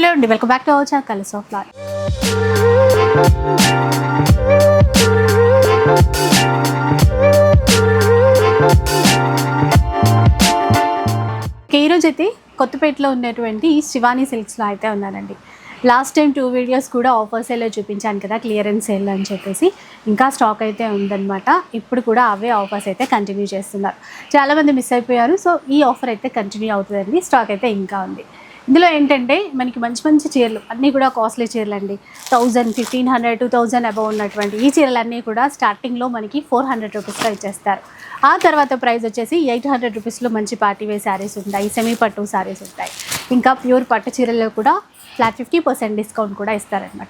Hello అండి welcome back to our channel colours of life ఈ రోజు అయితే కొత్తపేటలో ఉన్నటువంటి శివానీ సిల్క్స్లో అయితే ఉన్నానండి. లాస్ట్ టైం టూ వీడియోస్ కూడా ఆఫర్ సేల్లో చూపించాను కదా క్లియరెన్స్ సేల్ అని చెప్పేసి. ఇంకా స్టాక్ అయితే ఉందన్నమాట. ఇప్పుడు కూడా అవే ఆఫర్స్ అయితే కంటిన్యూ చేస్తున్నారు. చాలామంది మిస్ అయిపోయారు సో ఈ ఆఫర్ అయితే కంటిన్యూ అవుతుందండి స్టాక్ అయితే ఇంకా ఉంది. ఇందులో ఏంటంటే మనకి మంచి మంచి చీరలు అన్నీ కూడా కాస్ట్లీ చీరలు అండి thousand fifteen hundred two thousand above ఉన్నటువంటి ఈ చీరలన్నీ కూడా స్టార్టింగ్లో మనకి ఫోర్ హండ్రెడ్ రూపీస్లో ఇచ్చేస్తారు. ఆ తర్వాత ప్రైస్ వచ్చేసి ఎయిట్ హండ్రెడ్ రూపీస్లో మంచి పార్టీ శారీస్ ఉంటాయి సెమీ పట్టు శారీస్ ఉంటాయి. ఇంకా ప్యూర్ పట్టు చీరల్లో కూడా ఫ్లాట్ ఫిఫ్టీ పర్సెంట్ డిస్కౌంట్ కూడా ఇస్తారనమాట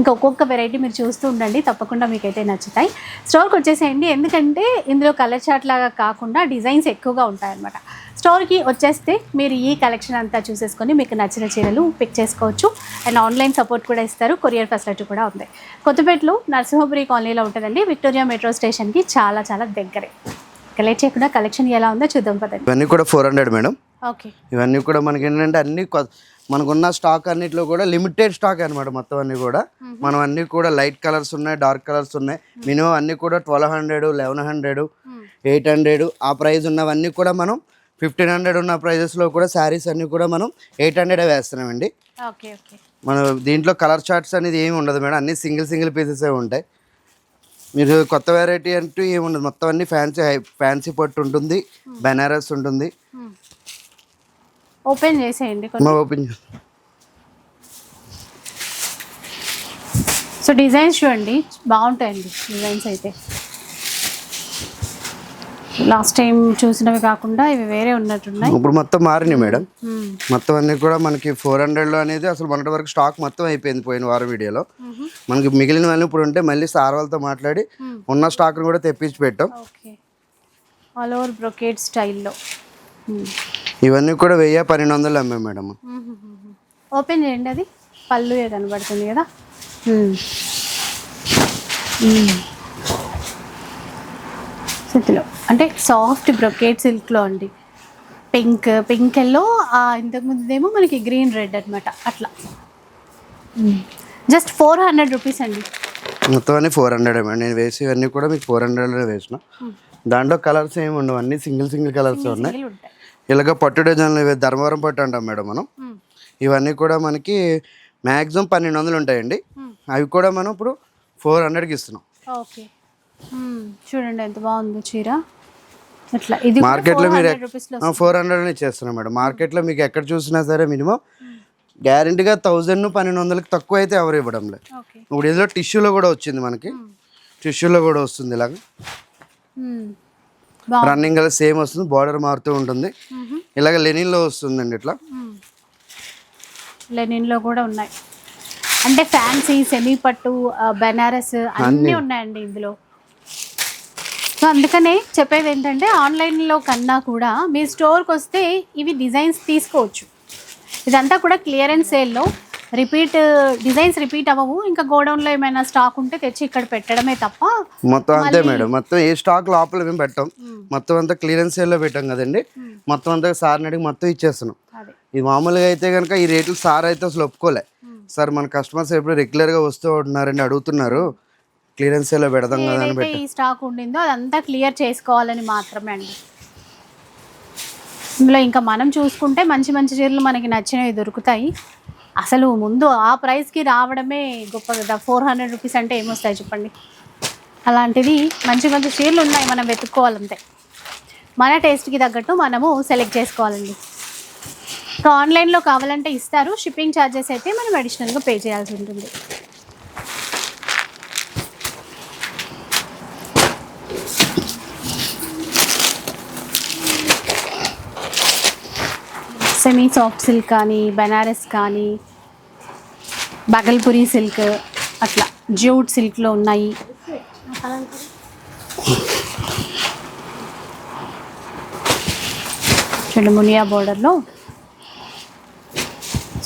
ఇంకా ఒక్కొక్క వెరైటీ మీరు చూస్తూ ఉండండి తప్పకుండా మీకైతే నచ్చుతాయి. స్టోర్కి వచ్చేసేయండి ఎందుకంటే ఇందులో కలర్ చార్ట్ లాగా కాకుండా డిజైన్స్ ఎక్కువగా ఉంటాయన్నమాట. స్టోర్కి వచ్చేస్తే మీరు ఈ కలెక్షన్ అంతా చూసేసుకొని మీకు నచ్చిన చీరలు పిక్ చేసుకోవచ్చు. అండ్ ఆన్లైన్ సపోర్ట్ కూడా ఇస్తారు. కొరియర్ ఫెసిలిటీ కూడా ఉంది. కొత్తపేటలో నరసింహపురి కాలనీలో ఉంటుందండి. విక్టోరియా మెట్రో స్టేషన్కి చాలా చాలా దగ్గరే. ఇక లేట్ చేయకుండా కలెక్షన్ ఎలా ఉందో చూద్దాం పదండి. ఇవన్నీ కూడా ఫోర్ హండ్రెడ్ మేడం. ఓకే. ఇవన్నీ కూడా మనకి ఏంటంటే అన్ని మనకున్న స్టాక్ అన్నిట్లో కూడా లిమిటెడ్ స్టాక్ అనమాట మొత్తం అన్ని కూడా. మనం అన్ని కూడా లైట్ కలర్స్ ఉన్నాయి డార్క్ కలర్స్ ఉన్నాయి. మినిమం అన్ని కూడా twelve hundred eleven hundred eight hundred ఆ ప్రైస్ ఉన్నవన్నీ కూడా మనం ఫిఫ్టీన్ హండ్రెడ్ ఉన్న ప్రైజెస్లో కూడా శారీస్ అన్నీ కూడా మనం ఎయిట్ హండ్రెడ్ వేస్తున్నామండి. మన దీంట్లో కలర్ చార్ట్స్ అనేది ఏమి ఉండదు మేడం. అన్ని సింగిల్ సింగిల్ పీసెస్ ఉంటాయి. మీరు కొత్త వెరైటీ అంటూ ఏమి ఉండదు. మొత్తం అన్ని ఫ్యాన్సీ ఫ్యాన్సీ పట్టు ఉంటుంది బెనారస్ ఉంటుంది. ఓపెన్ చేసేయండి ఓపెన్ సో డిజైన్స్ చూడండి బాగుంటాయండి డిజైన్స్ అయితే. లాస్ట్ టైం చూసినవి కాకుండా ఇవి వేరే ఉన్నట్టున్నాయి. ఇప్పుడు మొత్తం మారినాయి మేడం. మొత్తం అన్ని కూడా మనకి ఫోర్ హండ్రెడ్లో అనేది అసలు మొన్నటి వరకు స్టాక్ మొత్తం అయిపోయింది పోయిన వారం వీడియోలో. మనకి మిగిలిన వాళ్ళు ఇప్పుడు ఉంటే మళ్ళీ సార్ వాళ్ళతో మాట్లాడి ఉన్న స్టాక్ని కూడా తెప్పించి పెట్టాం. ఓకే. ఆల్ ఓవర్ బ్రొకేట్ స్టైల్లో ఇవన్నీ కూడా వెయ్యి పన్నెండు వందలు అమ్మాయి మేడం. ఓపెన్ చేయండి అది. పళ్ళు కనబడుతుంది కదా? సిల్క్లో అంటే సాఫ్ట్ బ్రొకేట్ సిల్క్లో అండి. పింక్ పింక్ ఎల్లో ఇంతకుముందేమో మనకి గ్రీన్ రెడ్ అన్నమాట. అట్లా. జస్ట్ ఫోర్ హండ్రెడ్ రూపీస్ అండి. మొత్తం అన్ని ఫోర్ హండ్రెడ్ మేడం నేను వేసి ఇవన్నీ కూడా మీకు ఫోర్ హండ్రెడ్లో వేసిన. దాంట్లో కలర్స్ ఏమి ఉండవు. అన్ని సింగిల్ సింగిల్ కలర్స్ ఉన్నాయి. ఇలాగ పట్టు డిజైన్లు ధర్మవరం పట్టు అంటాం మేడం మనం. మ్మ్. ఇవన్నీ కూడా మనకి మ్యాక్సిమం పన్నెండు వందలు ఉంటాయండి. అవి కూడా మనం ఇప్పుడు ఫోర్ హండ్రెడ్కి ఇస్తున్నాం. ఓకే. చూడండి ఎంత బాగుందో చీర. ఇట్లా ఇది మార్కెట్లో మీరు ఫోర్ హండ్రెడ్ ఇచ్చేస్తున్నాం మేడం. మార్కెట్లో మీకు ఎక్కడ చూసినా సరే మినిమం గ్యారంటీగా థౌజండ్ పన్నెండు వందలకి తక్కువ అయితే ఎవరు ఇవ్వడం లేదు ఇప్పుడు ఏదో టిష్యూలో కూడా వచ్చింది మనకి. టిష్యూలో కూడా వస్తుంది ఇలాగ. రన్నింగ్ కలర్ సేమ్ వస్తుంది బార్డర్ మారుతూ ఉంటుంది. ఇలాగ లెనిన్లో వస్తుందండి ఇట్లా. లెనిన్లో కూడా ఉన్నాయి. అంటే ఫ్యాన్సీ సెమీ పట్టు బెనారస్ అన్నీ. ఉన్నాయండి ఇందులో. సో అందుకనే చెప్పేది ఏంటంటే ఆన్లైన్లో కన్నా కూడా మీ స్టోర్కి వస్తే ఇవి డిజైన్స్ తీసుకోవచ్చు. ఇదంతా కూడా క్లియరెన్స్ సేల్లో. రిపీట్ డిజైన్స్ రిపీట్ అవ్వవు. ఇంకా గోడౌన్లో ఏమైనా స్టాక్ ఉంటే తెచ్చి ఇక్కడ పెట్టడమే తప్ప మొత్తం అంతే మేడం. మొత్తం ఏ స్టాక్ లోపల మేము పెట్టాం. మొత్తం అంతా క్లియరెన్స్ సేల్లో పెట్టాం కదండి. మొత్తం అంతా సార్ని అడిగి మొత్తం ఇచ్చేస్తున్నాం. ఇది మామూలుగా అయితే కనుక ఈ రేట్లు సార్ అయితే అసలు ఒప్పుకోలే. సార్ మన కస్టమర్స్ ఎప్పుడు రెగ్యులర్గా వస్తూ ఉంటున్నారండి అడుగుతున్నారు. క్లియరెన్స్ సేల్లో పెడదాం కదా అని ఏదైతే ఈ స్టాక్ ఉండిందో అదంతా క్లియర్ చేసుకోవాలని మాత్రమే అండి. ఇందులో ఇంకా మనం చూసుకుంటే మంచి మంచి చీరలు మనకి నచ్చినవి దొరుకుతాయి. అసలు ముందు ఆ ప్రైస్కి రావడమే గొప్ప కదా. ఫోర్ హండ్రెడ్ రూపీస్ అంటే ఏమొస్తాయి చెప్పండి? అలాంటిది మంచి మంచి చీరలు ఉన్నాయి మనం వెతుక్కోవాలంతే మన టేస్ట్కి తగ్గట్టు మనము సెలెక్ట్ చేసుకోవాలండి. ఇంకా ఆన్లైన్లో కావాలంటే ఇస్తారు. షిప్పింగ్ ఛార్జెస్ అయితే మనం అడిషనల్గా పే చేయాల్సి ఉంటుంది. సెమీ సాఫ్ట్ సిల్క్ కానీ బెనారస్ కానీ బగల్పురి సిల్క్ అట్లా జ్యూట్ సిల్క్లో ఉన్నాయి. చూడండి మునియా బోర్డర్లో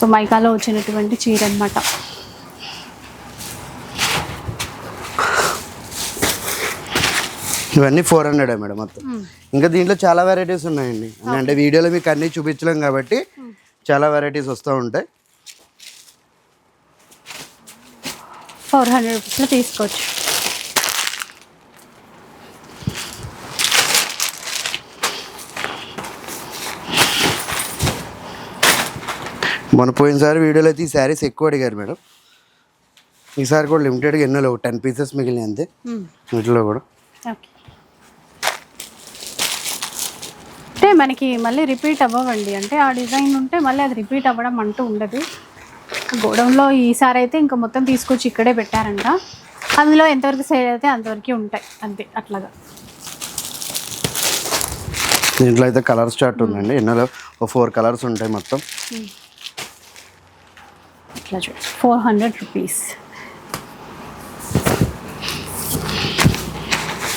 సో మైకాలో వచ్చినటువంటి చీర అనమాట ఇవన్నీ ఫోర్ హండ్రెడ్ మేడం మొత్తం. ఇంకా దీంట్లో చాలా వెరైటీస్ ఉన్నాయండి. అంటే వీడియోలో మీకు అన్నీ చూపించలేం కాబట్టి చాలా వెరైటీస్ వస్తూ ఉంటాయి. ఫోర్ హండ్రెడ్ రూపీస్లో తీసుకోవచ్చు. మన పోయినసారి వీడియోలో అయితే ఈ శారీస్ ఎక్కువ అడిగారు మేడం. ఈసారి కూడా లిమిటెడ్గా ఎన్నో లేవు. టెన్ పీసెస్ మిగిలినాయి అంతే. వీటిలో కూడా. ఓకే అంటే మనకి మళ్ళీ రిపీట్ అవ్వవండి. అంటే ఆ డిజైన్ ఉంటే మళ్ళీ అది రిపీట్ అవ్వడం అంటూ ఉండదు. గోడౌన్లో ఈసారి అయితే ఇంకా మొత్తం తీసుకొచ్చి ఇక్కడే పెట్టారంట. అందులో ఎంతవరకు సేల్ అయితే అంతవరకు ఉంటాయి. అంతే అట్లాగా. దీంట్లో అయితే కలర్స్ చార్ట్ ఉందండి. ఎన్నో ఒక ఫోర్ కలర్స్ ఉంటాయి మొత్తం. ఇట్లా చూడండి ఫోర్ హండ్రెడ్ రూపీస్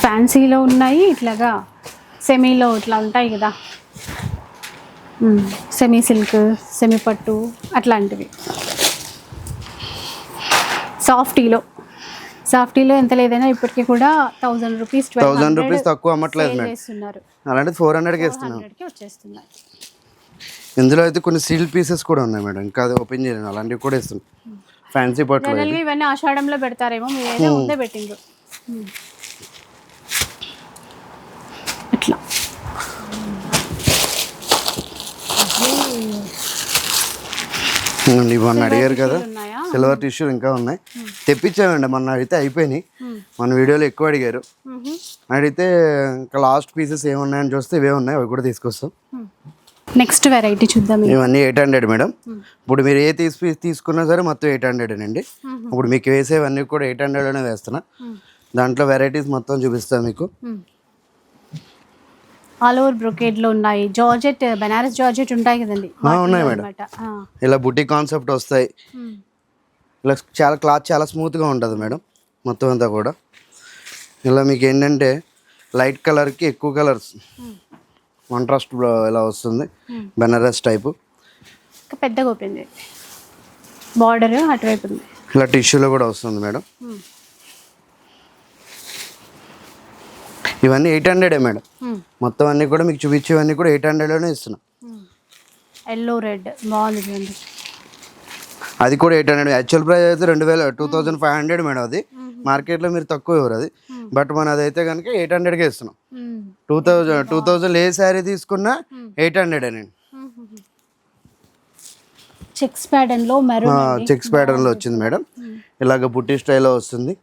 ఫ్యాన్సీలో ఉన్నాయి ఇట్లాగా. సెమీలో ఇట్లా ఉంటాయి కదా. సెమీ సిల్క్ సెమీ పట్టు అట్లాంటివి. సాఫ్టీలో సాఫ్టీలో ఎంత లేదైనా ఇప్పటికీ కూడా థౌజండ్ రూపీస్ థౌజండ్ రూపీస్ తక్కువ అమ్మట్లేదు చేస్తున్నారు. అలాంటిది ఫోర్ హండ్రెడ్కి ఇస్తున్నాం హండ్రెడ్కి వచ్చేస్తున్నారు. ఇందులో అయితే కొన్ని సీల్ పీసెస్ కూడా ఉన్నాయి మేడం. ఇంకా అది ఓపెన్ చేయలేను అలాంటివి కూడా ఇస్తున్నాం ఫ్యాన్సీ జనరల్గా ఇవన్నీ ఆషాఢంలో పెడతారేమో మీరైతే ముందే పెట్టిండ్రు. మొన్న అడిగారు కదా. సిల్వర్ టిష్యూ ఇంకా ఉన్నాయి. తెప్పించామండి మొన్న అడిగితే అయిపోయినాయి. మన వీడియోలో ఎక్కువ అడిగారు. అడిగితే ఇంకా లాస్ట్ పీసెస్ ఏమున్నాయని చూస్తే ఇవే ఉన్నాయి అవి కూడా తీసుకొస్తాం. నెక్స్ట్ వెరైటీ చూద్దాం. ఇవన్నీ ఎయిట్ హండ్రెడ్ మేడం ఇప్పుడు మీరు ఏ తీసి తీసుకున్నా సరే మొత్తం ఎయిట్ హండ్రెడ్ అండి. ఇప్పుడు మీకు వేసేవన్నీ కూడా ఎయిట్ హండ్రెడ్లోనే వేస్తున్నా. దాంట్లో వెరైటీస్ మొత్తం చూపిస్తాను మీకు. ఆల్ ఓవర్ బ్రొకేడ్లో ఉన్నాయి. జార్జెట్ బెనారస్ జార్జెట్ ఉంటాయి కదండి. ఉన్నాయి మేడం. ఇలా బుట్టి కాన్సెప్ట్ వస్తాయి. ఇలా చాలా క్లాత్ చాలా స్మూత్గా ఉంటుంది మేడం మొత్తం అంతా కూడా. ఇలా మీకు ఏంటంటే లైట్ కలర్కి ఎక్కువ కలర్స్. కాంట్రాస్ట్ ఇలా వస్తుంది. బెనారస్ టైపు. పెద్దగా ఓపెన్ బార్డర్ అటువైపు ఉంది. ఇలా టిష్యూలో కూడా వస్తుంది మేడం మ్మ్. ఇవన్నీ ఎయిట్ హండ్రెడే మేడం. మొత్తం అన్నీ కూడా మీకు చూపించేవన్నీ కూడా ఎయిట్ హండ్రెడ్లోనే ఇస్తున్నాం. Yellow red. బాగుంది అది కూడా ఎయిట్ హండ్రెడ్. యాక్చువల్ ప్రైస్ అయితే రెండు వేల two thousand five hundred madam అది. మార్కెట్లో మీరు తక్కువ ఇవ్వరు అది. బట్ మన అదైతే కనుక ఎయిట్ హండ్రెడ్కే ఇస్తున్నాం. టూ థౌజండ్ టూ థౌజండ్ ఏ శారీ తీసుకున్నా ఎయిట్ హండ్రెడ్ అండి చెక్స్ ప్యాటర్న్లో మెరూన్ చెక్స్ ప్యాటర్న్లో వచ్చింది మేడం. ఇలాగ బుట్టి స్టైల్లో వస్తుంది.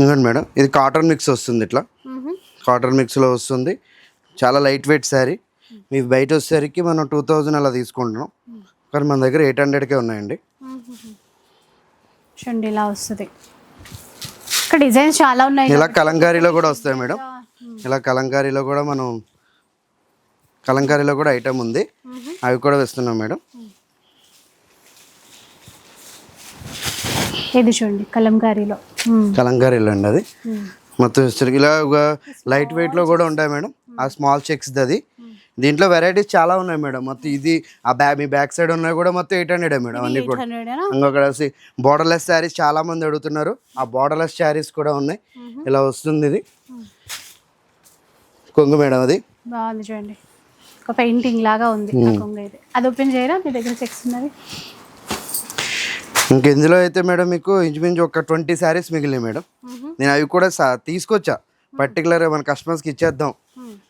ఇంకోండి మేడం ఇది కాటన్ మిక్స్ వస్తుంది ఇట్లా. కాటన్ మిక్స్లో వస్తుంది. చాలా లైట్ వెయిట్ శారీ మీకు బయట వచ్చేసరికి మనం టూ థౌజండ్ అలా తీసుకుంటున్నాం. కానీ మన దగ్గర ఎయిట్ హండ్రెడ్కే ఉన్నాయండి. చూడండి ఇలా వస్తుంది. ఇక్కడ డిజైన్స్ చాలా ఉన్నాయి. ఇలా కలంకారీలో కూడా వస్తాయి మేడం. ఇలా కలంకారీలో కూడా మనం కలంకారీలో కూడా ఐటమ్ ఉంది. అవి కూడా వేస్తున్నాం మేడం. ఇది చూడండి? కలంకారీలో. కలంకారీలో అండి అది. మొత్తం ఇలా ఒక లైట్ వెయిట్లో కూడా ఉంటాయి మేడం. ఆ స్మాల్ చెక్స్ అది. దీంట్లో వెరైటీస్ చాలా ఉన్నాయి మేడం. మొత్తం ఇది ఆ బ్యాక్ మీ బ్యాక్ సైడ్ ఉన్నాయి కూడా మొత్తం ఎయిట్ హండ్రెడ్ మేడం అన్ని కూడా. 800 ఏనా? ఇంకొకటి వచ్చి బోర్డర్లెస్ శారీస్ చాలా మంది అడుగుతున్నారు. ఆ బోర్డర్లెస్ శారీస్ కూడా ఉన్నాయి. ఇలా వస్తుంది ఇది. కొంగు మేడం అది. బాగుంది చూడండి. ఒక పెయింటింగ్ లాగా ఉంది ఆ కొంగ ఇది అది ఓపెన్ చేయరా? మీ దగ్గర చెక్స్ ఉన్నది ఇంక ఇందులో అయితే మేడం మీకు ఇంచుమించు ఒక ట్వంటీ శారీస్ మిగిలినాయి మేడం. నేను అవి కూడా తీసుకొచ్చా. పర్టికులర్ మన కస్టమర్స్కి ఇచ్చేద్దాం.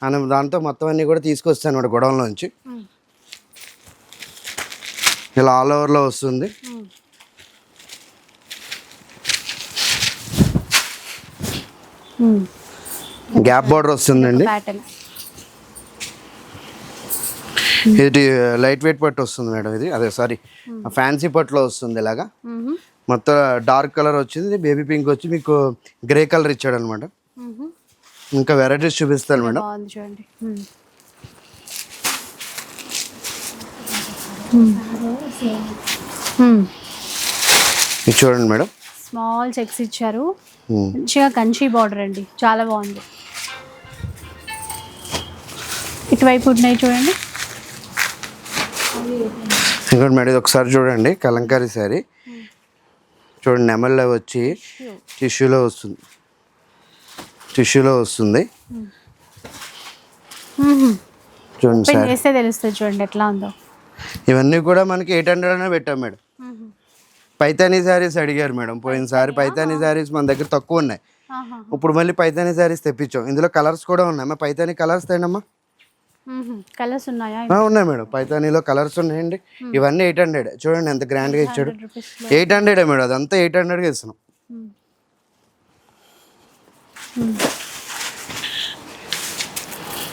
అని దాంతో మొత్తం అన్ని కూడా తీసుకొస్తాను మేడం గొడవల నుంచి. మ్మ్. ఇలా ఆల్ ఓవర్లో వస్తుంది. గ్యాప్ బార్డర్ వస్తుందండి. ఇది లైట్ వెయిట్ పట్టు వస్తుంది మేడం ఇది. అదే సారీ ఫ్యాన్సీ పట్టులో వస్తుంది ఇలాగా. మొత్తం డార్క్ కలర్ వచ్చింది. బేబీ పింక్ వచ్చి మీకు గ్రే కలర్ ఇచ్చాడు అనమాట. ఇంకా వెరైటీస్ చూపిస్తాను మేడం. చూడండి. మేడం. స్మాల్ చెక్స్ ఇచ్చారు. మంచిగా కంచి బార్డర్ అండి. చాలా బాగుంది. ఇటువైపు ఉన్నాయి చూడండి. ఇంకోటి మేడం ఇది ఒకసారి చూడండి కలంకారీ శారీ. చూడండి నెమల్లో వచ్చి టిష్యూలో వస్తుంది. టిష్యూలో వస్తుంది. చూడండి సార్ తెలుస్తుంది చూడండి ఎట్లా ఉందో. ఇవన్నీ కూడా మనకి ఎయిట్ హండ్రెడ్ అనే పెట్టాం మేడం. పైతానీ శారీస్ అడిగారు మేడం పోయినసారి పైతానీ శారీస్ మన దగ్గర తక్కువ ఉన్నాయి. ఇప్పుడు మళ్ళీ పైతానీ శారీస్ తెప్పించాం. ఇందులో కలర్స్ కూడా ఉన్నాయి. మా పైతానీ కలర్స్ తేనమ్మా. కలర్స్ ఉన్నాయా ఉన్నాయి మేడం. పైతానీలో కలర్స్ ఉన్నాయండి. ఇవన్నీ ఎయిట్ హండ్రెడ్ చూడండి ఎంత గ్రాండ్గా ఇచ్చాడు. Eight hundred madam. అదంతా ఎయిట్ హండ్రెడ్గా ఇస్తున్నాం.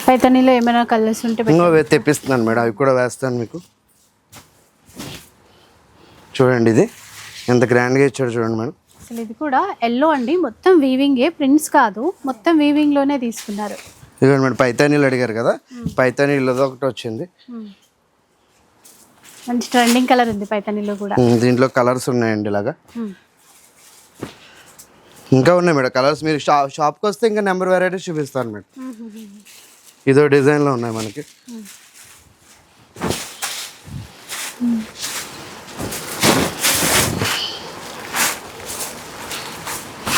పైతనీలో ఏమైనా కలర్స్ ఉంటే. ఇంకో తెప్పిస్తున్నాను మేడం. అవి కూడా వేస్తాను మీకు. చూడండి ఇది. ఎంత గ్రాండ్గా ఇచ్చాడు చూడండి మేడం. అసలు ఇది కూడా ఎల్లో అండి. మొత్తం వీవింగే ప్రింట్స్ కాదు. మొత్తం వీవింగ్లోనే తీసుకున్నారు. ఇదిగోండి మేడం పైతానీలు అడిగారు కదా? పైతానీలు ఒకటి వచ్చింది. మంచి ట్రెండింగ్ కలర్ ఉంది పైతనీలో కూడా. దీంట్లో కలర్స్ ఉన్నాయండి ఇలాగా. ఇంకా ఉన్నాయి మేడం కలర్స్ మీరు షా షాప్కి వస్తే ఇంకా నెంబర్ వెరైటీస్ చూపిస్తాను మేడం. ఇదో డిజైన్లో ఉన్నాయి మనకి.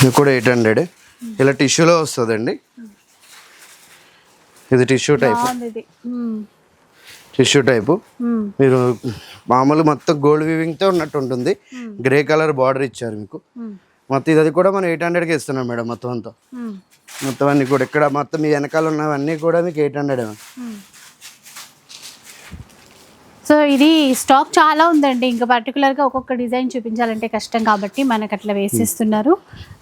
ఇది కూడా ఎయిట్ హండ్రెడ్ ఇలా టిష్యూలో వస్తుందండి. ఇది టిష్యూ టైప్. Tissue type. మీరు మామూలు మొత్తం గోల్డ్ వీవింగ్తో ఉన్నట్టు ఉంటుంది. గ్రే కలర్ బార్డర్ ఇచ్చారు మీకు. మొత్తం ఇది కూడా మనం ఎయిట్ హండ్రెడ్కి ఇస్తున్నాం మేడం మొత్తం అంతా. మొత్తం అన్ని కూడా ఇక్కడ మొత్తం మీ వెనకాల ఉన్నవన్నీ కూడా మీకు ఎయిట్ హండ్రెడ్ సో ఇది స్టాక్ చాలా ఉందండి. ఇంకా పర్టికులర్గా ఒక్కొక్క డిజైన్ చూపించాలంటే కష్టం కాబట్టి మనకు అట్లా వేసిస్తున్నారు.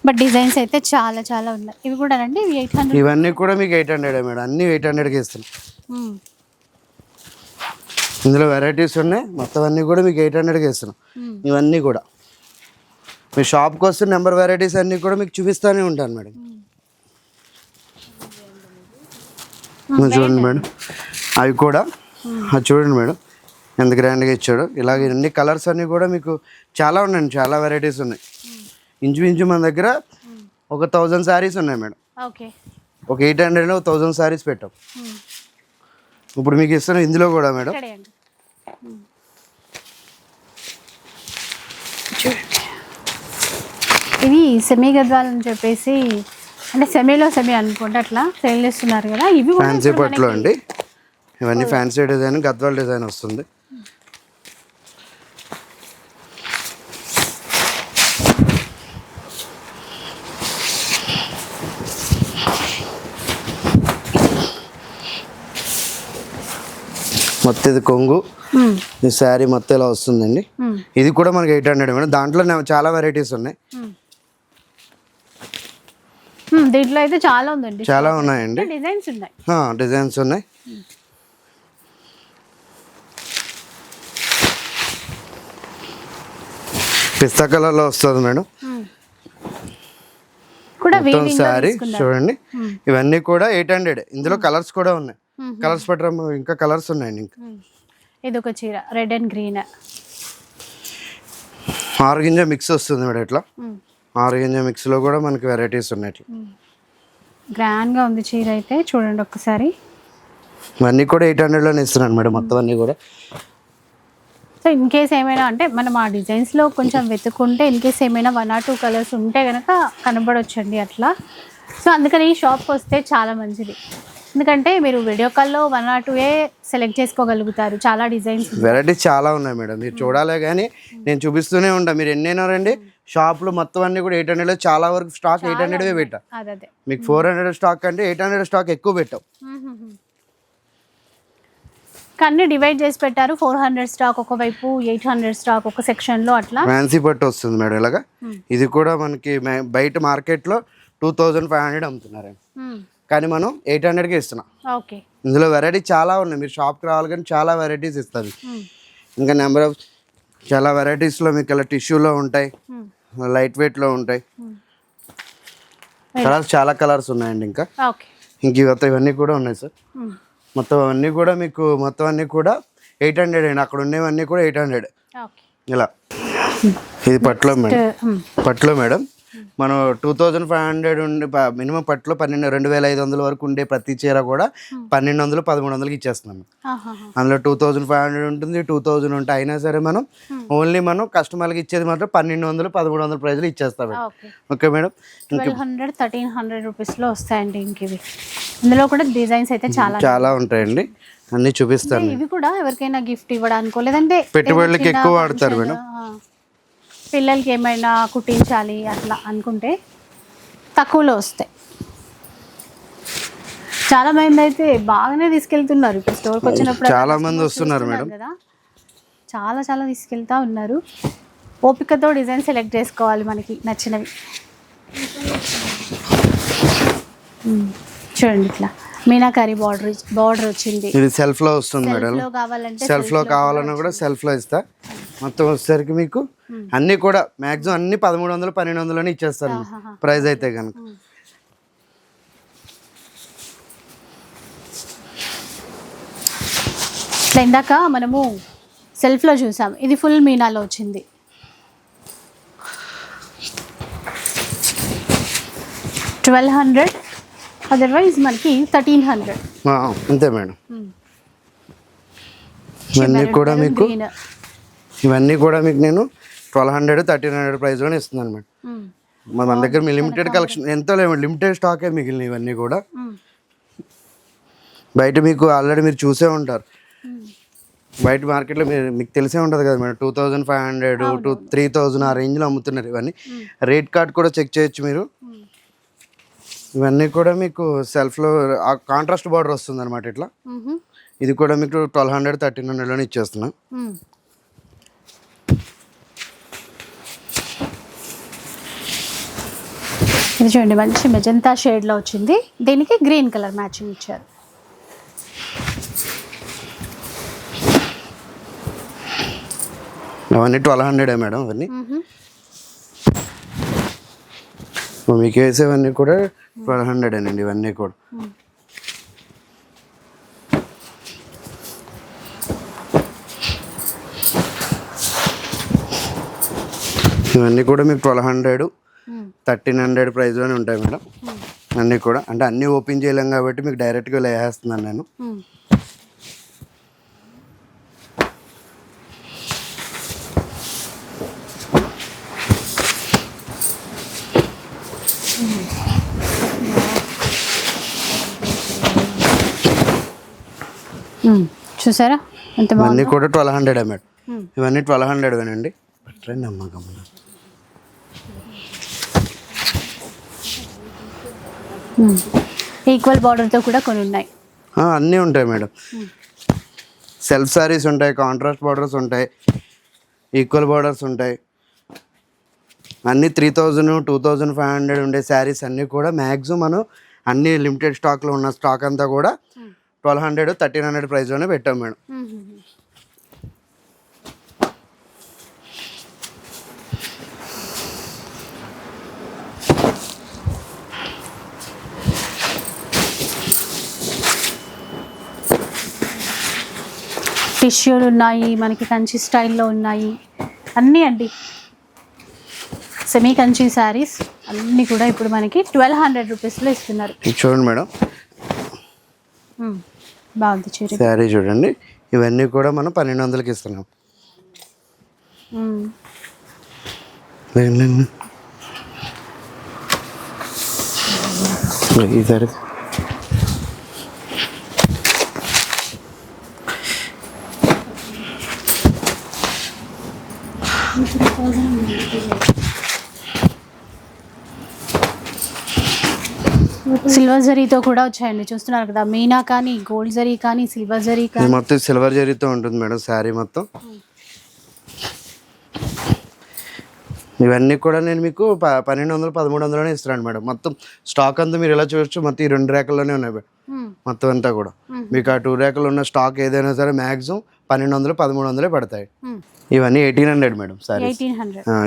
బట్ డిజైన్స్ అయితే చాలా చాలా ఉన్నాయి. ఇవి కూడా అండి? Eight hundred? ఇవన్నీ కూడా మీకు ఎయిట్ హండ్రెడ్ మేడం. అన్ని ఎయిట్ హండ్రెడ్కి ఇస్తున్నాం ఇందులో వెరైటీస్ ఉన్నాయి. మొత్తం అన్నీ కూడా మీకు ఎయిట్ హండ్రెడ్కి ఇస్తున్నాం. ఇవన్నీ కూడా. మీ షాప్కి వస్తే నెంబర్ వెరైటీస్ అన్నీ కూడా మీకు చూపిస్తూనే ఉంటాను మేడం. చూడండి మేడం. అవి కూడా. అది చూడండి మేడం. ఎంత గ్రాండ్గా ఇచ్చాడు. ఇలాగ అన్ని కలర్స్ అన్నీ కూడా మీకు చాలా ఉన్నాయండి చాలా వెరైటీస్ ఉన్నాయి. ఇంచుమించు మన దగ్గర ఒక థౌజండ్ శారీస్ ఉన్నాయి మేడం. ఓకే. ఒక ఎయిట్ హండ్రెడ్ ఒక థౌజండ్ శారీస్ పెట్టాం. ఇప్పుడు మీకు ఇస్తున్న ఇందులో కూడా మేడం. ఇవి సెమీ గద్వాలు అని చెప్పేసి అంటే సెమీలో సెమీ అనుకుంటే అట్లా సేల్ చేస్తున్నారు కదా. ఇవి కూడా ఫ్యాన్సీ పట్లు అండి. ఇవన్నీ ఫ్యాన్సీ డిజైన్ గద్వాల్ డిజైన్ వస్తుంది. మొత్తం ఇది కొంగు. ఈ శారీ మొత్తం ఇలా వస్తుందండి. ఇది కూడా మనకి ఎయిట్ హండ్రెడ్ మేడం. దాంట్లో చాలా వెరైటీస్ ఉన్నాయి. దీంట్లో అయితే చాలా ఉందండి. చాలా ఉన్నాయండి. డిజైన్స్ ఉన్నాయి. డిజైన్స్ ఉన్నాయి. పిస్తా కలర్లో వస్తుంది మేడం. మొత్తం శారీ చూడండి. ఇవన్నీ కూడా ఎయిట్ హండ్రెడ్. ఇందులో కలర్స్ కూడా ఉన్నాయి. కలర్స్ పెట్టడం ఇంకా కలర్స్ ఉన్నాయండి ఇంకా ఇది ఒక చీర రెడ్ అండ్ గ్రీన్. ఆరు గింజ మిక్స్ వస్తుంది మేడం ఇట్లా. ఆరు గింజ మిక్స్లో కూడా మనకి వెరైటీస్ ఉన్నాయి ఇట్లా. గ్రాండ్గా ఉంది చీర అయితే చూడండి ఒక్కసారి. ఇవన్నీ కూడా ఎయిట్ హండ్రెడ్లోనే ఇస్తున్నాను మేడం మొత్తం అన్నీ కూడా. సో ఇన్ కేస్ ఏమైనా అంటే మనం ఆ డిజైన్స్లో కొంచెం వెతుక్కుంటే ఇన్ కేస్ ఏమైనా వన్ ఆర్ టూ కలర్స్ ఉంటే కనుక కనబడొచ్చండి అట్లా. సో అందుకని ఈ షాప్కి వస్తే చాలా మంచిది. ఎందుకంటే మీరు వీడియో కాల్లో వన్ ఆర్ టూ ఏ సెలెక్ట్ చేసుకోగలుగుతారు. చాలా డిజైన్స్ వెరైటీస్ చాలా ఉన్నాయి మేడం. మీరు చూడాలే కానీ నేను చూపిస్తూనే ఉంటా. మీరు ఎన్నైనా రండి. షాప్లో మొత్తం అన్ని కూడా ఎయిట్ హండ్రెడ్లో చాలా వరకు స్టాక్ ఎయిట్ హండ్రెడ్వే పెట్టా. మీకు ఫోర్ హండ్రెడ్ స్టాక్ అంటే ఎయిట్ హండ్రెడ్ స్టాక్ ఎక్కువ పెట్టాం కానీ డివైడ్ చేసి పెట్టారు. ఫోర్ హండ్రెడ్ స్టాక్ ఒకవైపు ఎయిట్ హండ్రెడ్ స్టాక్ ఒక సెక్షన్లో అట్లా. ఫ్యాన్సీ పట్టు వస్తుంది మేడం. ఇలాగా ఇది కూడా మనకి బయట మార్కెట్లో టూ థౌజండ్ ఫైవ్ హండ్రెడ్ అమ్ముతున్నారండి కానీ మనం ఎయిట్ హండ్రెడ్కి ఇస్తున్నాం. ఇందులో వెరైటీ చాలా ఉన్నాయి. మీరు షాప్కి రావాలి కానీ చాలా వెరైటీస్ ఇస్తుంది. ఇంకా నెంబర్ ఆఫ్ చాలా వెరైటీస్లో మీకు ఇలా టిష్యూలో ఉంటాయి. లైట్ వెయిట్లో ఉంటాయి. కలర్స్ చాలా కలర్స్ ఉన్నాయండి ఇంకా. ఇంక ఇవన్నీ ఇవన్నీ కూడా ఉన్నాయి సార్. మొత్తం అన్నీ కూడా మీకు మొత్తం అన్నీ కూడా ఎయిట్ హండ్రెడ్ అండి. అక్కడ ఉండేవన్నీ కూడా ఎయిట్ హండ్రెడ్ ఇలా. ఇది పట్లో మేడం. పట్లో మేడం. మనం టూ థౌజండ్ ఫైవ్ హండ్రెడ్ ఉండే మినిమం పట్లో పన్నెండు రెండు వేల ఐదు వందల వరకు ఉండే ప్రతి చీర కూడా పన్నెండు వందలు పదమూడు వందలకి ఇచ్చేస్తున్నాం. అందులో టూ థౌజండ్ ఫైవ్ హండ్రెడ్ ఉంటుంది టూ థౌజండ్ ఉంటాయి అయినా సరే మనం ఓన్లీ మనం కస్టమర్కి ఇచ్చేది మాత్రం పన్నెండు వందలు పదమూడు వందల ప్రైజ్లు ఇచ్చేస్తాం madam. Okay madam. Hundred thirteen hundred రూపీస్లో వస్తాయండి ఇంక ఇవి. ఇందులో కూడా డిజైన్స్ అయితే చాలా చాలా ఉంటాయండి. అన్నీ చూపిస్తాను. ఇవి కూడా ఎవరికైనా గిఫ్ట్ ఇవ్వడానికో లేదంటే పెట్టుబడులకి ఎక్కువ వాడతారు మేడం. పిల్లలకి ఏమైనా కుట్టించాలి అట్లా అనుకుంటే తక్కువలో వస్తాయి. చాలా మంది అయితే బాగానే తీసుకెళ్తున్నారు ఇప్పుడు స్టోర్కి వచ్చినప్పుడు చాలా మంది వస్తున్నారు మేడం. కదా. చాలా చాలా తీసుకెళ్తా ఉన్నారు. ఓపికతో డిజైన్ సెలెక్ట్ చేసుకోవాలి మనకి నచ్చినవి. చూడండి ఇట్లా. మీనాకారి బార్డర్ బార్డర్ వచ్చింది. ఇది సెల్ఫ్లో వస్తుంది మేడం. సెల్ఫ్లో కావాలన్నా కూడా సెల్ఫ్లో ఇస్తా. మొత్తం వచ్చేసరికి మీకు అన్ని కూడా మాక్సిమం అన్ని పదమూడు వందలు పన్నెండు వందలని ఇచ్చేస్తాను. ప్రైస్ అయితే కనుక ఇట్లా ఇందాక మనము సెల్ఫ్లో చూసాం. ఇది ఫుల్ మీనాలో వచ్చింది. ట్వెల్వ్ హండ్రెడ్ అదర్వైజ్ మనకి థర్టీన్ హండ్రెడ్ అంతే మేడం. ఇవన్నీ కూడా మీకు ఇవన్నీ కూడా మీకు నేను ట్వెల్వ్ హండ్రెడ్ థర్టీన్ హండ్రెడ్ ప్రైస్లోనే ఇస్తున్నాను మేడం. మన మన దగ్గర మీ లిమిటెడ్ కలెక్షన్ ఎంతో లేవు లిమిటెడ్ స్టాకే మిగిలిన ఇవన్నీ కూడా. బయట మీకు ఆల్రెడీ మీరు చూసే ఉంటారు. బయట మార్కెట్లో మీరు మీకు తెలిసే ఉంటుంది కదా madam two thousand five hundred two three thousand ఆ రేంజ్లో అమ్ముతున్నారు ఇవన్నీ. రేట్ కార్డ్ కూడా చెక్ చేయొచ్చు మీరు. ఇవన్నీ కూడా మీకు సెల్ఫ్లో కాంట్రాస్ట్ బార్డర్ వస్తుంది అనమాట ఇట్లా ఇది కూడా మీకు ట్వెల్వ్ హండ్రెడ్ థర్టీన్ హండ్రెడ్లోనే ఇచ్చేస్తున్నాం. ఇది చూడండి మంచి మెజంతా షేడ్లో వచ్చింది. దీనికి గ్రీన్ కలర్ మ్యాచింగ్ ఇచ్చారు. అవన్నీ ట్వెల్వ్ హండ్రెడే మేడం అవన్నీ. మీకు వేసేవన్నీ కూడా ట్వెల్వ్ హండ్రెడ్ అండి ఇవన్నీ కూడా. ఇవన్నీ కూడా మీకు ట్వెల్వ్ హండ్రెడ్ థర్టీన్ హండ్రెడ్ ప్రైస్లోనే ఉంటాయి మేడం. అన్నీ కూడా. అంటే అన్నీ ఓపెన్ చేయలేం కాబట్టి మీకు డైరెక్ట్గా లేసేస్తున్నాను నేను. చూసారా? ఎంత ఇవన్నీ కూడా ట్వెల్వ్ హండ్రెడ్ మేడం. ఇవన్నీ ట్వెల్వ్ హండ్రెడ్ అండి పెట్టండి అమ్మ గమ్మున. ఈక్వల్ బార్డర్తో కూడా కొన్ని ఉన్నాయి. ఆ, అన్నీ ఉంటాయి మేడం. సెల్ఫ్ సారీస్ ఉంటాయి కాంట్రాస్ట్ బార్డర్స్ ఉంటాయి ఈక్వల్ బార్డర్స్ ఉంటాయి. అన్నీ three thousand two thousand five hundred ఉండే శారీస్ అన్నీ కూడా మ్యాక్సిమం మనం అన్ని లిమిటెడ్ స్టాక్లో ఉన్న స్టాక్ అంతా కూడా ట్వెల్వ్ హండ్రెడ్ థర్టీన్ హండ్రెడ్ ప్రైస్లోనే పెట్టాం మేడం. టిష్యూలు ఉన్నాయి మనకి కంచి స్టైల్లో ఉన్నాయి. అన్నీ అండి. సెమీ కంచి శారీస్ అన్నీ కూడా ఇప్పుడు మనకి ట్వెల్వ్ హండ్రెడ్ రూపీస్లో ఇస్తున్నారు. చూడండి మేడం. బాగుంది చీర శారీ చూడండి ఇవన్నీ కూడా మనం పన్నెండు వందలకి ఇస్తున్నాం మ్మ్. లేదండి. ఈ సారీ సిల్వర్ జరీతో కూడా వచ్చాయండి. చూస్తున్నారు కదా మీనా కానీ గోల్డ్ జరీ కానీ సిల్వర్ జరీ కానీ. మొత్తం సిల్వర్ జరీతో ఉంటుంది మేడం శారీ మొత్తం. ఇవన్నీ కూడా నేను మీకు ప పన్నెండు వందలు పదమూడు వందలనే ఇస్తున్నాను మేడం. మొత్తం స్టాక్ అంతా మీరు ఎలా చూడొచ్చు? మొత్తం ఈ రెండు రేకల్లోనే ఉన్నాయి మేడం. మొత్తం అంతా కూడా. మీకు ఆ టూ రేకలు ఉన్న స్టాక్ ఏదైనా సరే మ్యాక్సిమం పన్నెండు వందలు పదమూడు వందలే పడతాయి. ఇవన్నీ ఎయిటీన్ హండ్రెడ్ మేడం సారీ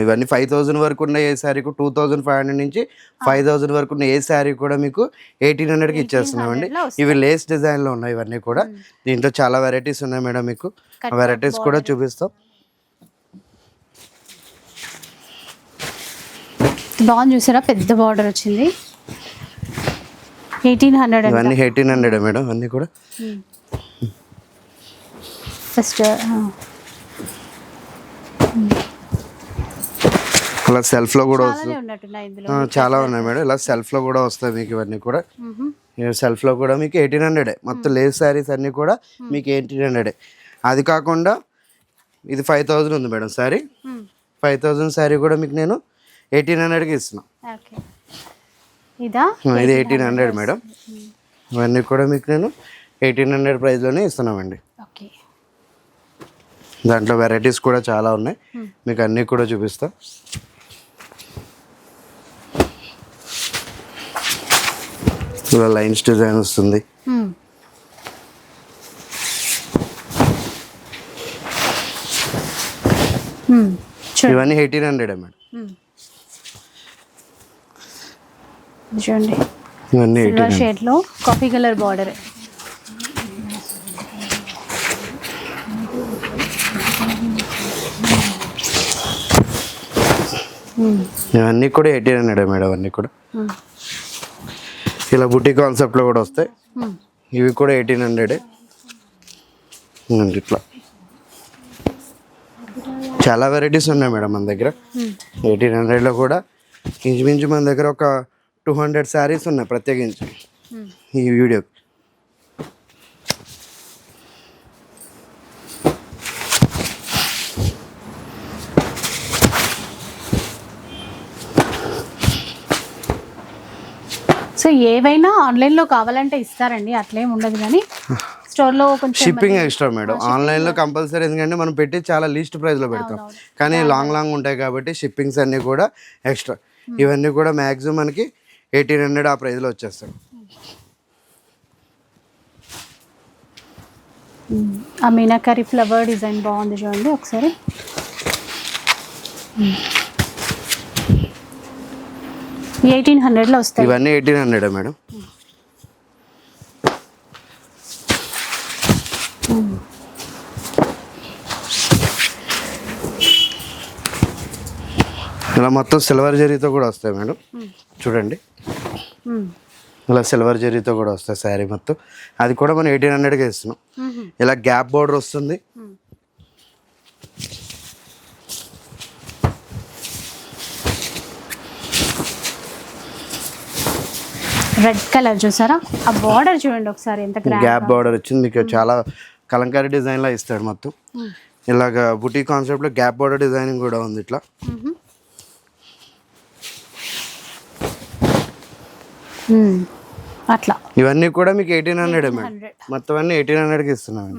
ఇవన్నీ ఫైవ్ థౌసండ్ వరకు ఉన్న ఏ శారీకు టూ థౌసండ్ ఫైవ్ హండ్రెడ్ నుంచి ఫైవ్ థౌసండ్ వరకు ఉన్న ఏ శారీ కూడా మీకు ఎయిటీన్ హండ్రెడ్కి ఇచ్చేస్తున్నామండి. 1800 లో వస్తాయి. ఇవి లేస్ డిజైన్లో ఉన్నాయి ఇవన్నీ కూడా. దీంట్లో చాలా వెరైటీస్ ఉన్నాయి మేడం మీకు. వెరైటీస్ కూడా చూపిస్తాం. బాగుంది చూసారా? పెద్ద బార్డర్ వచ్చింది. ఎయిటీన్ హండ్రెడ్ ఇవన్నీ ఎయిటీన్ హండ్రెడ్ మేడం ఇవన్నీ కూడా. ఫస్ట్ అలా సెల్ఫ్లో కూడా చాలానే వస్తుంది. చాలా ఉన్నాయి మేడం. ఇలా సెల్ఫ్లో కూడా వస్తాయి మీకు ఇవన్నీ కూడా. మ్మ్. సెల్ఫ్లో కూడా మీకు ఎయిటీన్ హండ్రెడే మొత్తం లేస్ శారీస్ అన్నీ కూడా మీకు ఎయిటీన్ హండ్రెడే అది కాకుండా ఇది ఫైవ్ థౌజండ్ ఉంది madam sari. Five thousand sari కూడా మీకు నేను ఎయిటీన్ హండ్రెడ్కి ఇస్తున్నాను ఓకే. ఇదా? Eighteen hundred madam. ఇవన్నీ కూడా మీకు నేను ఎయిటీన్ హండ్రెడ్ ప్రైస్లోనే ఇస్తున్నామండి. దాంట్లో వెరైటీస్ కూడా చాలా ఉన్నాయి. మీకు అన్నీ కూడా చూపిస్తా. ఇలా లైన్స్ డిజైన్ వస్తుంది. ఇవన్నీ ఎయిటీన్ హండ్రెడ్ మేడం. చూడండి. ఇవన్నీ ఎయిటీన్ సిల్వర్ షేడ్లో కాఫీ కలర్ బార్డర్ ఇవన్నీ కూడా ఎయిటీన్ హండ్రెడ్ మేడం అన్నీ కూడా. ఇలా బుట్టి కాన్సెప్ట్లో కూడా వస్తాయి. ఇవి కూడా ఎయిటీన్ హండ్రెడే ఇట్లా. చాలా వెరైటీస్ ఉన్నాయి మేడం మన దగ్గర. ఎయిటీన్ హండ్రెడ్లో కూడా ఇంచుమించు మన దగ్గర ఒక టూ హండ్రెడ్ శారీస్ ఉన్నాయి ప్రత్యేకించి. ఈ వీడియో సో ఏవైనా ఆన్లైన్లో కావాలంటే ఇస్తారండి అట్లేం ఉండదు కానీ స్టోర్లో కొంచెం షిప్పింగ్ ఎక్స్ట్రా మేడం ఆన్లైన్లో కంపల్సరీ ఎందుకంటే మనం పెట్టి చాలా లీస్ట్ ప్రైస్లో పెడతాం. కానీ లాంగ్ లాంగ్ ఉంటాయి కాబట్టి షిప్పింగ్స్ అన్నీ కూడా ఎక్స్ట్రా ఇవన్నీ కూడా మ్యాక్సిమం మనకి ఎయిటీన్ హండ్రెడ్ ఆ ప్రైస్లో వచ్చేస్తాయి. ఆ మీనాకరి ఫ్లవర్ డిజైన్ బాగుంది చూడండి ఒకసారి. ఎయిటీన్ హండ్రెడ్లో వస్తాయి. ఇవన్నీ ఎయిటీన్ హండ్రెడ్ మేడం? ఇలా మొత్తం సిల్వర్ జరీతో కూడా వస్తాయి మేడం. చూడండి. మ్మ్. ఇలా సిల్వర్ జరీతో కూడా వస్తాయి శారీ మొత్తం. అది కూడా మనం ఎయిటీన్ హండ్రెడ్కి ఇస్తున్నాం. ఇలా గ్యాప్ బోర్డర్ వస్తుంది. రెడ్ కలర్ చూసారా? ఆ బార్డర్ చూడండి ఒకసారి ఎంత గ్యాప్ బార్డర్ వచ్చింది మీకు చాలా కలంకారీ డిజైన్లో ఇస్తాడు మొత్తం. ఇలాగ బుటీ కాన్సెప్ట్లో గ్యాప్ బార్డర్ డిజైనింగ్ కూడా ఉంది ఇట్లా. అట్లా. ఇవన్నీ కూడా మీకు ఎయిటీన్ హండ్రెడ్ మొత్తం అన్ని ఎయిటీన్ హండ్రెడ్కి ఇస్తున్నాం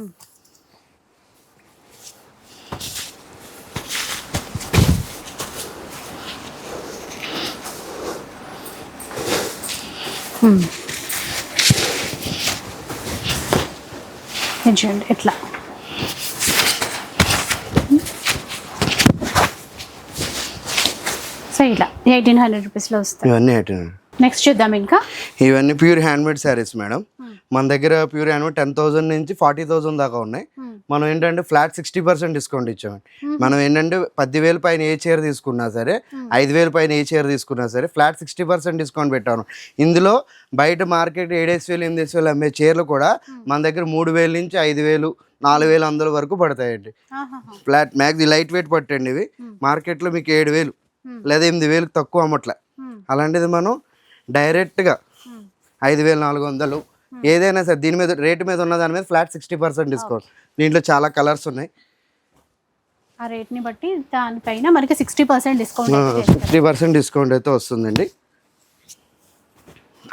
చూడండి ఎట్లా సో ఇలా ఎయిటీన్ హండ్రెడ్ రూపీస్లో వస్తాయి ఇవన్నీ ఎయిటీన్ హండ్రెడ్ నెక్స్ట్ చూద్దాం ఇంకా. ఇవన్నీ ప్యూర్ హ్యాండ్మేడ్ శారీస్ మేడం మన దగ్గర ప్యూర్ హ్యాండ్మేడ్ టెన్ థౌసండ్ నుంచి ఫార్టీ థౌసండ్ దాకా ఉన్నాయి. మనం ఏంటంటే ఫ్లాట్ సిక్స్టీ పర్సెంట్ డిస్కౌంట్ ఇచ్చామండి మనం ఏంటంటే పదివేల పైన ఏ చీర తీసుకున్నా సరే ఐదు వేల పైన ఏ చీర తీసుకున్నా సరే ఫ్లాట్ సిక్స్టీ పర్సెంట్ డిస్కౌంట్ పెట్టాను. ఇందులో బయట మార్కెట్ ఏడేసి వేలు ఎనిమిది వేలు అమ్మే చీరలు కూడా మన దగ్గర మూడు వేల నుంచి ఐదు వేలు నాలుగు వేలు వందల వరకు పడతాయండి. ఫ్లాట్ మ్యాక్స్ లైట్ వెయిట్ పట్టండి ఇవి. మార్కెట్లో మీకు ఏడు వేలు లేదా ఎనిమిది వేలకు తక్కువ అమ్మట్లే. అలాంటిది మనం డైరెక్ట్గా ఐదు వేల నాలుగు వందలు. ఏదైనా సరే దీని మీద రేటు మీద ఉన్న దాని మీద ఫ్లాట్ సిక్స్టీ పర్సెంట్ డిస్కౌంట్. దీంట్లో చాలా కలర్స్ ఉన్నాయి. ఆ రేట్ని బట్టి దానిపైన మనకి sixty percent discount sixty percent discount అయితే వస్తుందండి.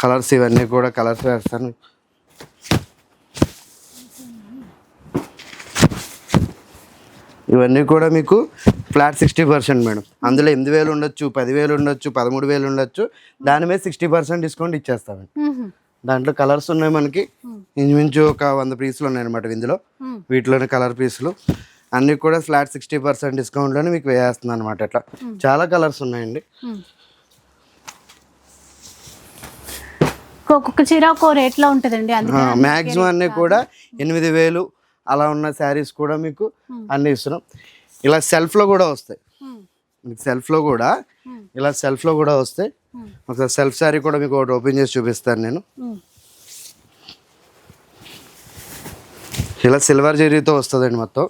కలర్స్ ఇవన్నీ కూడా కలర్స్ వేస్తాను. ఇవన్నీ కూడా మీకు ఫ్లాట్ సిక్స్టీ పర్సెంట్ మేడం. అందులో ఎనిమిది వేలు ఉండొచ్చు పదివేలు ఉండొచ్చు పదమూడు వేలు ఉండొచ్చు. దాని మీద సిక్స్టీ పర్సెంట్ డిస్కౌంట్ ఇచ్చేస్తామండి దాంట్లో కలర్స్ ఉన్నాయి మనకి. ఇంచుమించు ఒక వంద పీసులు ఉన్నాయి అనమాట ఇందులో. వీటిలోనే కలర్ పీసులు. అన్నీ కూడా ఫ్లాట్ సిక్స్టీ పర్సెంట్ డిస్కౌంట్లోనే మీకు వేస్తున్నాను అనమాట ఇట్లా చాలా కలర్స్ ఉన్నాయండి. ఒక్కొక్క చీర ఒక్కో రేట్లో ఉంటుందండి. అందుకే మ్యాక్సిమం అన్నీ కూడా ఎనిమిది వేలు అలా ఉన్న శారీస్ కూడా మీకు అన్నీ ఇస్తున్నాం. ఇలా సెల్ఫ్లో కూడా వస్తాయి. మీకు సెల్ఫ్లో కూడా ఇలా సెల్ఫ్లో కూడా వస్తాయి. ఒకసారి సెల్ఫ్ శారీ కూడా మీకు ఒకటి ఓపెన్ చేసి చూపిస్తాను నేను. ఇలా సిల్వర్ జరీతో వస్తుందండి మొత్తం.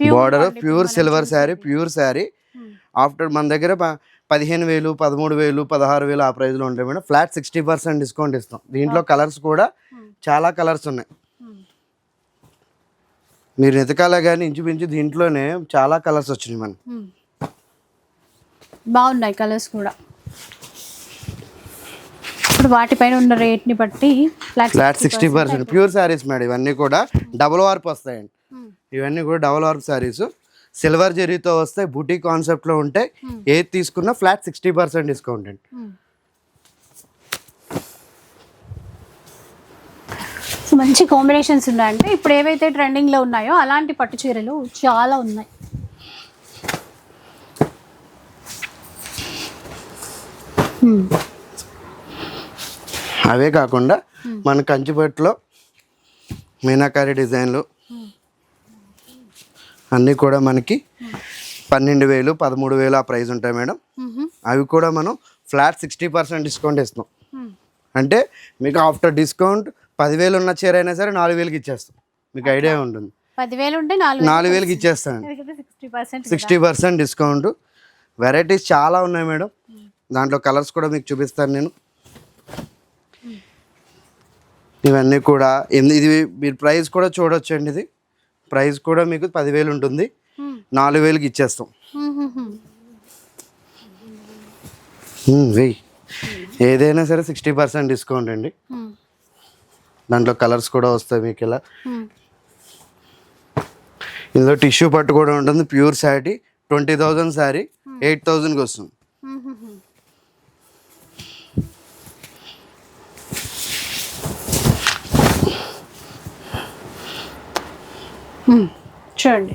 Border pure silver sari pure sari after మన దగ్గర పదిహేను వేలు పదమూడు వేలు పదహారు వేలు ఆ ప్రైస్లో ఉంటాయి madam. Flat sixty percent discount ఇస్తాం. దీంట్లో కలర్స్ కూడా చాలా కలర్స్ ఉన్నాయి. మీరు వెతకాల కానీ ఇంచుమించు దీంట్లోనే చాలా కలర్స్ వచ్చినాయి మనకి. బాగున్నాయి కలర్స్ కూడా. ఇప్పుడు వాటిపైన ఉన్న రేట్ని బట్టి flat flat sixty percent pure saris madam ఇవన్నీ కూడా డబుల్ వార్ప్ వస్తాయండి. ఇవన్నీ కూడా డబుల్ వార్ప్ శారీస్ సిల్వర్ జెరీతో వస్తాయి బూటీ కాన్సెప్ట్లో ఉంటాయి ఏది తీసుకున్నా ఫ్లాట్ సిక్స్టీ పర్సెంట్ డిస్కౌంట్ అండి. మంచి కాంబినేషన్స్ ఉన్నాయంటే ఇప్పుడు ఏవైతే ట్రెండింగ్లో ఉన్నాయో అలాంటి పట్టు చీరలు చాలా ఉన్నాయి మ్మ్. అవే కాకుండా మన కంచిపట్టులో మీనాకారి డిజైన్లు అన్నీ కూడా మనకి పన్నెండు వేలు పదమూడు వేలు ఆ ప్రైస్ ఉంటాయి మేడం. అవి కూడా మనం ఫ్లాట్ సిక్స్టీ పర్సెంట్ డిస్కౌంట్ ఇస్తాం మ్మ్. అంటే మీకు ఆఫ్టర్ డిస్కౌంట్ పదివేలు ఉన్న చీర అయినా సరే నాలుగు వేలకి ఇచ్చేస్తాం. మీకు ఐడియా ఉంటుంది. పదివేలు ఉంటే నాలుగు వేలకి ఇచ్చేస్తాను. సిక్స్టీ పర్సెంట్ డిస్కౌంట్ వెరైటీస్ చాలా ఉన్నాయి మేడం. దాంట్లో కలర్స్ కూడా మీకు చూపిస్తాను నేను. ఇవన్నీ కూడా ఇది మీరు ప్రైస్ కూడా చూడొచ్చు అండి ఇది. ప్రైస్ కూడా మీకు పదివేలు ఉంటుంది. నాలుగు వేలకి ఇచ్చేస్తాం. వెయ్యి ఏదైనా సరే సిక్స్టీ పర్సెంట్ డిస్కౌంట్ అండి. దాంట్లో కలర్స్ కూడా వస్తాయి మీకు ఇలా ఇందులో టిష్యూ పట్టు కూడా ఉంటుంది pure sari twenty thousand sari eight థౌజండ్కి వస్తుంది. చూడండి.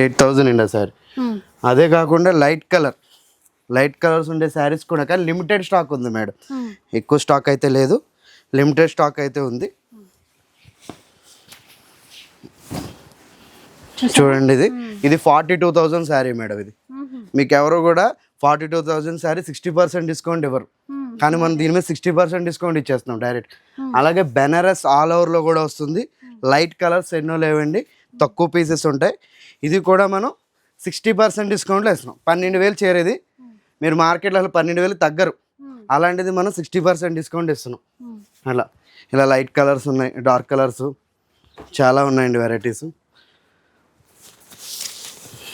ఎయిట్ థౌజండ్ అండి సారీ. అదే కాకుండా లైట్ కలర్. లైట్ కలర్స్ ఉండే శారీస్ కూడా కానీ లిమిటెడ్ స్టాక్ ఉంది మేడం. ఎక్కువ స్టాక్ అయితే లేదు. లిమిటెడ్ స్టాక్ అయితే ఉంది. చూడండి ఇది. ఇది forty two thousand sari madam ఇది. మీకు ఎవరు కూడా forty two thousand sari sixty percent discount ఇవ్వరు. కానీ మనం దీని మీద సిక్స్టీ పర్సెంట్ డిస్కౌంట్ ఇచ్చేస్తున్నాం డైరెక్ట్ అలాగే బెనారస్ ఆల్ ఓవర్లో కూడా వస్తుంది. లైట్ కలర్స్ ఎన్నో లేవండి. తక్కువ పీసెస్ ఉంటాయి. ఇది కూడా మనం సిక్స్టీ పర్సెంట్ డిస్కౌంట్లో ఇస్తున్నాం పన్నెండు వేలు చేరేది. మీరు మార్కెట్లో అసలు పన్నెండు వేలు తగ్గరు. అలాంటిది మనం సిక్స్టీ పర్సెంట్ డిస్కౌంట్ ఇస్తున్నాం. అలా. ఇలా లైట్ కలర్స్ ఉన్నాయి డార్క్ కలర్స్ చాలా ఉన్నాయండి వెరైటీస్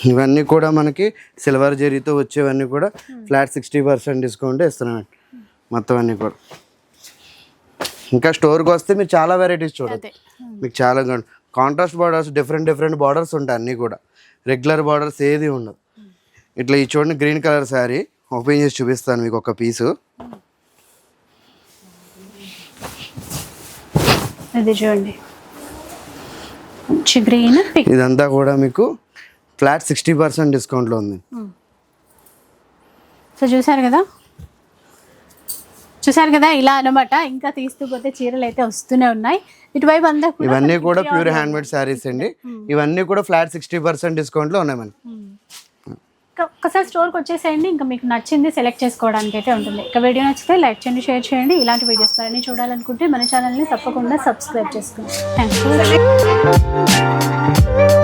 ఇవన్నీ కూడా మనకి సిల్వర్ జెరీతో వచ్చేవన్నీ కూడా ఫ్లాట్ సిక్స్టీ పర్సెంట్ డిస్కౌంట్ ఇస్తున్నామండి మొత్తం అన్నీ కూడా. ఇంకా స్టోర్కి వస్తే మీరు చాలా వెరైటీస్ అదే. మీకు చాలా contrast borders different different borders ఉంటాయి అన్నీ కూడా. రెగ్యులర్ బార్డర్స్ ఏది ఉండదు. ఇట్లా ఈ చూడండి గ్రీన్ కలర్ శారీ ఓపెన్ చేసి చూపిస్తాను మీకు ఒక పీసు. చూడండి. గ్రీన్ ఇదంతా కూడా మీకు ఫ్లాట్ సిక్స్టీ పర్సెంట్ డిస్కౌంట్లో ఉంది. సో చూసారు కదా? చూసారు కదా? ఇలా అన్నమాట. ఇంకా తీస్తూ పోతే చీరలు అయితే వస్తూనే ఉన్నాయి. ఇటువైపు అంతా కూడా ఇవన్నీ కూడా ప్యూర్ హ్యాండ్మేడ్ శారీస్ అండి. ఇవన్నీ కూడా ఫ్లాట్ సిక్స్టీ పర్సెంట్ డిస్కౌంట్లో ఉన్నాయి మనకి. ఇంకా ఒకసారి స్టోర్కి వచ్చేసేయండి. ఇంకా మీకు నచ్చింది సెలెక్ట్ చేసుకోవడానికి అయితే ఉంటుంది. ఇక వీడియో నచ్చితే లైక్ చేయండి షేర్ చేయండి. ఇలాంటి వీడియోస్ మరిన్ని చూడాలనుకుంటే మన ఛానల్ని తప్పకుండా సబ్స్క్రైబ్ చేసుకోండి. యూ